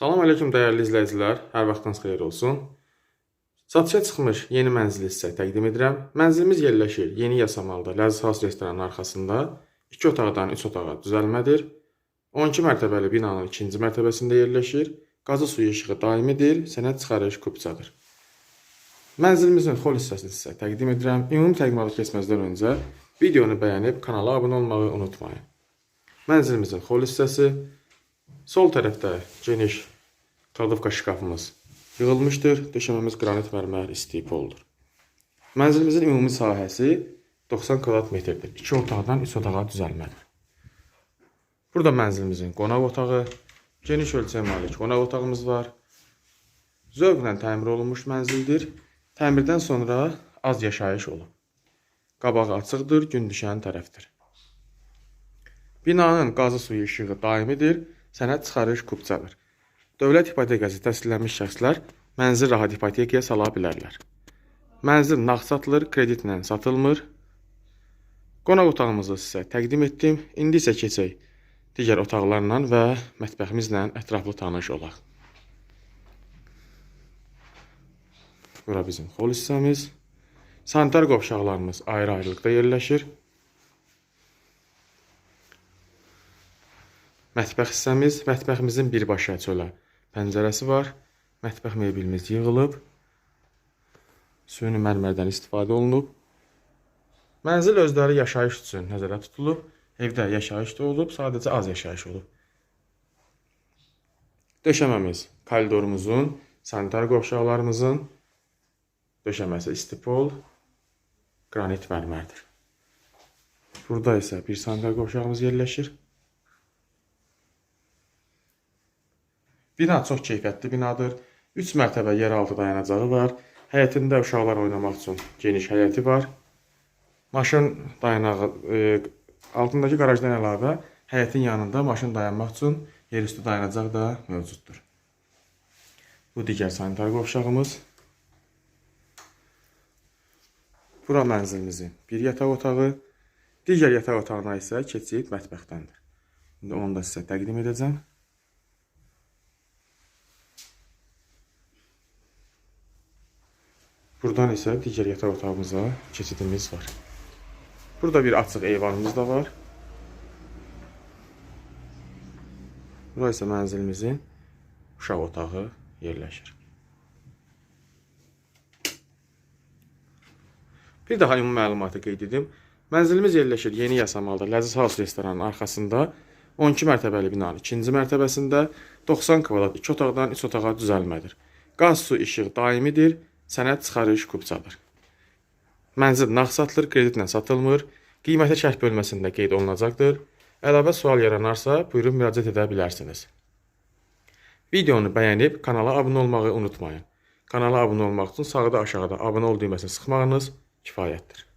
Salam əleykum dəyərli izləyicilər, hər vaxtınız xeyir olsun. Satışa çıxmış yeni mənzili sizə təqdim edirəm. Mənzilimiz yerləşir Yeni Yasamalda Ləziz House restoranının arxasında. 2 otaqdan 3 otağa düzəlmədir. 12 mərtəbəli binanın 2-ci mərtəbəsində yerləşir. Qazı suyu işığı daimidir, sənəd çıxarış kupçadır. Mənzilimizin xol hissəsini sizə təqdim edirəm. Ümumi təqdimata keçməzdən öncə videonu bəyənib kanala abunə olmağı unutmayın. Mənzilimizin xol hissəsi sol tərəfdə geniş kladovka şkafımız yığılmışdır. Döşəməmiz qranit mərmər istipoldur. Mənzilimizin ümumi sahəsi 90 kvadrat metrdir. 2 otaqdan 3 otağa düzəlmədir. Burada mənzilimizin qonaq otağı, geniş ölçəyə malik qonaq otağımız var. Zövqlə təmir olunmuş mənzildir. Təmirdən sonra az yaşayış olub. Qabağı açıqdır, gün düşən tərəfdir. Binanın qazı suyu işığı daimidir, sənəd çıxarış kupçadır. Dövlət hipotekası təsdiqlənmiş şəxslər mənzil rahat hipotekaya sala bilərlər. Mənzil nağd satılır, kreditlə satılmır. Qonaq otağımızı sizə təqdim etdim. İndi isə keçək digər otaqlarla və mətbəximizlə ətraflı tanış olaq. Bura bizim xol hissəmiz. Sanitar qovşaqlarımız ayrı-ayrılıqda yerləşir. Mətbəx hissəmiz, mətbəximizin birbaşa çölə pəncərəsi var. Mətbəx mebelimiz yığılıb. Süni mərmərdən istifadə olunub. Mənzil özləri yaşayış üçün nəzərdə tutulub. Evdə yaşayış da olub, sadəcə az yaşayış olub. Döşəməmiz koridorumuzun, sanitar qovşaqlarımızın döşəməsi istipol, qranit mərmərdir. Burada isə bir sanitar qovşağımız yerləşir. Bina çox keyfiyyətli binadır. 3 mərtəbə yeraltı dayanacağı var. Həyətində uşaqlar oynamaq üçün geniş həyəti var. Maşın dayanağı e, altındakı qarajdan əlavə həyətin yanında maşın dayanmaq üçün yerüstü dayanacaq da mövcuddur. Bu digər sanitar qovşağımız. Bura mənzilimizin bir yataq otağı, digər yataq otağına isə keçid mətbəxdəndir. İndi onu da sizə təqdim edəcəm. Buradan isə digər yataq otağımıza keçidimiz var. Burada bir açıq eyvanımız da var. Bura isə mənzilimizin uşaq otağı yerləşir. Bir daha ümumi məlumatı qeyd edim. Mənzilimiz yerləşir Yeni Yasamalda Ləziz House restoranının arxasında 12 mərtəbəli binanın 2-ci mərtəbəsində 90 kvadrat 2 otaqdan 3 otağa düzəlmədir. Qaz, su, işıq daimidir, sənəd çıxarış kupçadır. Mənzil nağd satılır, kreditlə satılmır. Qiymətə şərh bölməsində qeyd olunacaqdır. Əlavə sual yaranarsa, buyurun müraciət edə bilərsiniz. Videonu bəyənib kanala abunə olmağı unutmayın. Kanala abunə olmaq üçün sağda aşağıda abunə ol düyməsini sıxmağınız kifayətdir.